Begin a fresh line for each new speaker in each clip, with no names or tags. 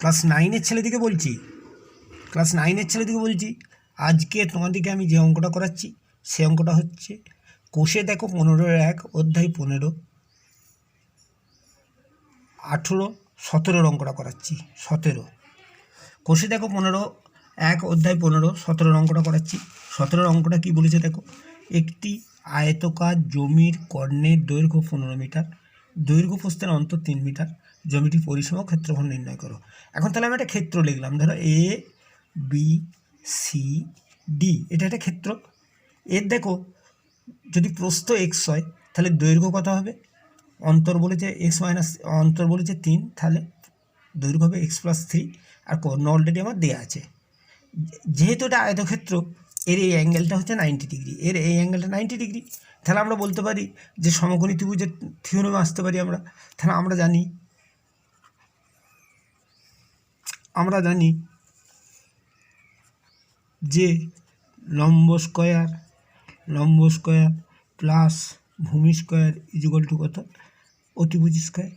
Class নাইনের ছেলেদিকে বলছি। Class নাইনের ছেলেদিকে বলছি, আজকে তোমাদেরকে আমি যে অঙ্কটা করাচ্ছি, সে অঙ্কটা হচ্ছে কোষে দেখো পনেরো এক, অধ্যায় পনেরো, আঠেরো, সতেরোর অঙ্কটা করাচ্ছি, সতেরো। কোষে দেখো পনেরো এক, অধ্যায় পনেরো, সতেরোর অঙ্কটা করাচ্ছি। সতেরোর অঙ্কটা কি বলেছে দেখো, একটি আয়তকার জমির কর্ণের দৈর্ঘ্য পনেরো মিটার, দৈর্ঘ্য প্রস্তের অন্তর তিন মিটার জমিটি পরিসীমা ক্ষেত্রফল নির্ণয় করো। এখন তাহলে আমি একটা ক্ষেত্র লিখলাম। ধরো এ বি সি ডি এটা একটা ক্ষেত্র। এর দেখো, যদি প্রস্থ এক্স হয়, তাহলে দৈর্ঘ্য কত হবে? অন্তর বলেছে এক্স মাইনাস অন্তর বলেছে তিন, তাহলে দৈর্ঘ্য হবে এক্স প্লাস থ্রি আর কর্ণ অলরেডি আমার দেওয়া আছে। যেহেতু এটা আয়তক্ষেত্র, এর এই অ্যাঙ্গেলটা হচ্ছে নাইনটি ডিগ্রি এর এই অ্যাঙ্গেলটা নাইনটি ডিগ্রি তাহলে আমরা বলতে পারি যে সমকোণী ত্রিভুজের থিওরেমে আসতে পারি আমরা। তাহলে আমরা জানি আমরা জানি যে লম্ব স্কয়ার লম্ব স্কয়ার প্লাস ভূমি স্কয়ার ইজুগল টু কত? অতিভুজ স্কয়ার,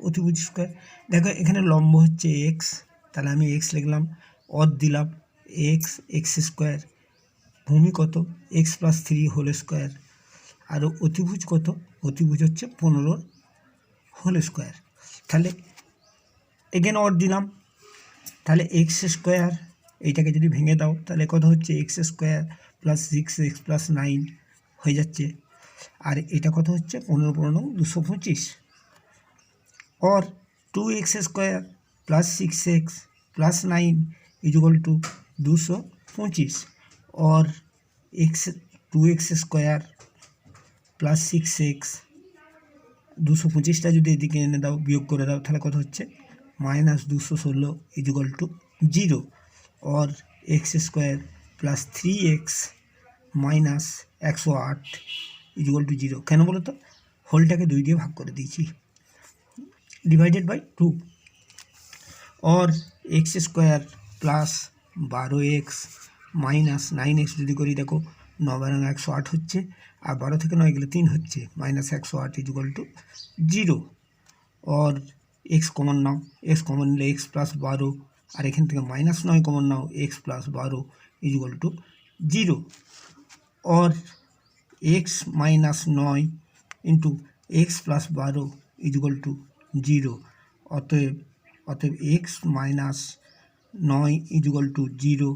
অতিভুজ স্কোয়ার। দেখো, এখানে লম্ব হচ্ছে এক্স তাহলে আমি এক্স লিখলাম অর দিলাম এক্স এক্স স্কোয়ার। ভূমি কত? X plus three whole square আর অতিভুজ কত? অতিভুজ হচ্ছে পনেরোর হোল স্কোয়ার তাহলে এগেন অর দিলাম তাহলে এক্স স্কোয়ার এইটাকে যদি ভেঙে দাও, তাহলে কত হচ্ছে? X square plus six x plus nine হয়ে যাচ্ছে। আর এটা কত হচ্ছে? পনেরো পনেরো দুশো পঁচিশ। Or two 2x square plus six x plus nine equal to দুশো পঁচিশ। Or x two x square plus six x দুশো পঁচিশটা যদি এদিকে এনে দাও, বিয়োগ করে দাও, তাহলে কত হচ্ছে? মাইনাস দুশো ষোলো equal to zero or x square plus three x minus একশো আট ইজুয়াল টু জিরো কেন বলো তো হোলটাকে দুই দিয়ে ভাগ করে দিয়েছি ডিভাইডেড বাই টু और এক্স স্কোয়ার প্লাস বারো এক্স মাইনাস নাইন এক্স যদি করি দেখো ন বারো একশো আট হচ্ছে আর বারো থেকে নয় গেলে তিন হচ্ছে মাইনাস একশো আট ইজুয়াল টু জিরো और x common নাও এক্স কমন নিলে এক্স প্লাস বারো, আর এখান থেকে মাইনাস নয় কমন নাও এক্স প্লাস বারো equal to zero or x minus নয় ইন্টু এক্স প্লাস বারো ইজুয়াল টু জিরো অতএব অতএব এক্স মাইনাস নয় equal to zero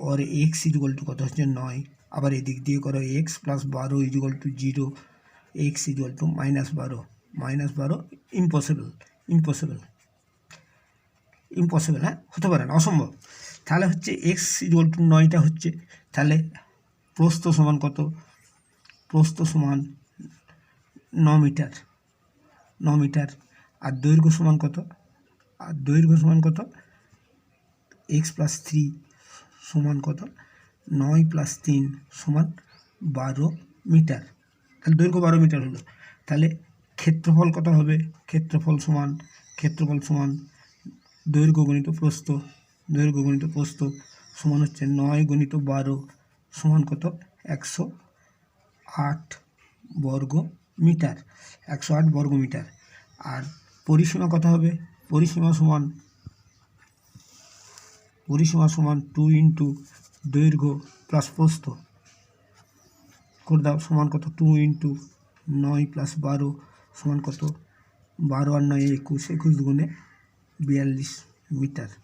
or x equal to কত হচ্ছে নয়? আবার এদিক দিয়ে করো এক্স প্লাস বারো equal to zero x equal to minus বারো। মাইনাস বারো ইম্পসিবল ইম্পসিবল ইম্পসিবল হ্যাঁ? হতে পারে না, অসম্ভব। তাহলে হচ্ছে এক্স ইজুয়াল টু নয়টা হচ্ছে, তাহলে প্রস্থ সমান কত? প্রস্থ সমান ন মিটার ন মিটার। আর দৈর্ঘ্য সমান কত? আর দৈর্ঘ্য সমান কত? এক্স প্লাস থ্রি সমান কত? নয় প্লাস তিন সমান বারো মিটার। তাহলে দৈর্ঘ্য বারো মিটার হলো। তাহলে ক্ষেত্রফল কত হবে? ক্ষেত্রফল সমান ক্ষেত্রফল সমান দৈর্ঘ্য গণিত প্রস্থ, দৈর্ঘ্য গণিত প্রস্থ সমান হচ্ছে নয় গণিত বারো সমান কত? একশো আট বর্গ মিটার, একশো আট বর্গ মিটার। আর পরিসীমা কত হবে? পরিসীমা সমান পরিসীমা সমান টু ইন্টু দৈর্ঘ্য প্লাস প্রস্থ। করে দাও, সমান কত? টু ইন্টু নয় প্লাস বারো সমান কত? বারো আর নয় একুশ একুশ দুগুণে বিয়াল্লিশ মিটার।